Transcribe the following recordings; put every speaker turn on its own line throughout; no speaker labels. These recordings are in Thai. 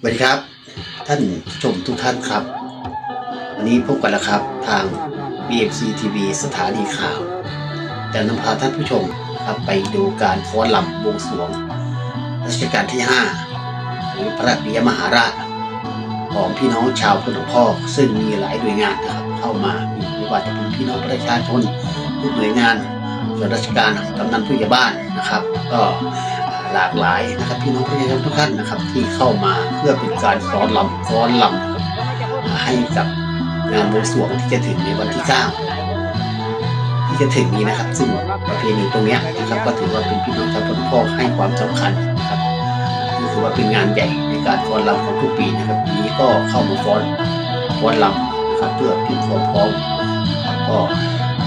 สวัสดีครับ ท่านผู้ชมทุกท่านครับ วันนี้พบกันแล้วครับทาง BMC TV สถานีข่าวจะนำพาท่านผู้ชมครับไปดูการฟ้อนลำบวงสรวงรัชกาลที่ 5 หรือพระปิยมหาราช ของพี่น้องชาวพุทธพ่อซึ่งมีหลายหน่วยงานนะครับ เข้ามามีไม่ว่าจะเป็นพี่น้องประชาชนทุกหน่วยงานส่วนราชการกำนันผู้ใหญ่บ้านนะครับ ก็ หลากหลายนะครับพี่น้องประชาชนทุกท่านนะครับ ที่เข้ามาเพื่อเป็นการฟ้อนลำฟ้อนลำให้กับงานบวงสรวงที่จะถึงในวันที่ 9 ที่จะถึงนี้นะครับ ซึ่งประเพณีตรงนี้นะครับก็ถือว่าเป็นพี่น้องชาวพุทธพ่อให้ความสำคัญนะครับถือว่าเป็นงานใหญ่ในการฟ้อนรำของทุกปีนะครับปีนี้ก็เข้ามาฟ้อนฟ้อนรำนะครับเพื่อเตรียมความพร้อมก็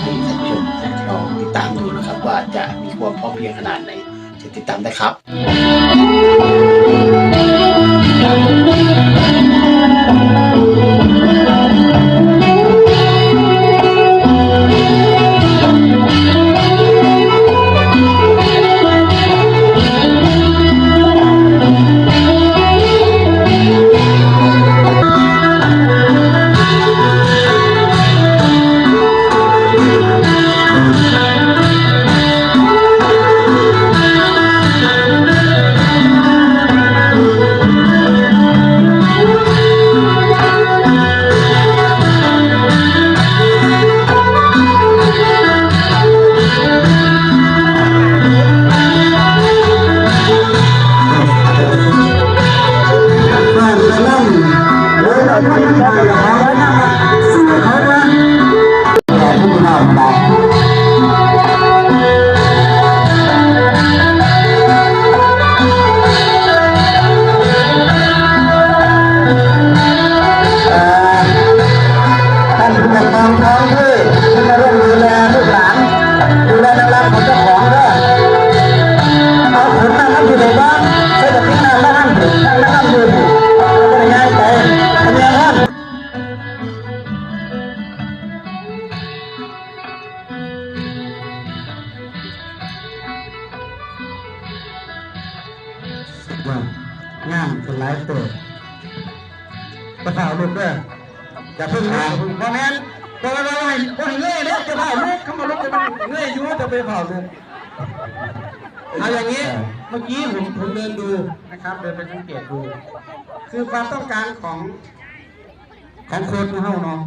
ให้ท่านผู้ชมลองติดตามดูนะครับ ว่าจะมีความพร้อมเพียงขนาดไหน ติดตามได้ครับ
ว่างานเป็นหลายตัวกระเป๋าลูกด้วยอย่าเพิ่งนะพ่อแม่นพ่อแม่นพ่อให้พ่อให้เงื่อยเนี่ยจะเผาลูกเขามาลูกจะมันเงื่อยอยู่จะไปเผาลูก
เอาอย่างนี้เมื่อกี้ผมผมเดินดูนะครับเดินไปสังเกตดู คือความต้องการของของคนเฮาเนาะ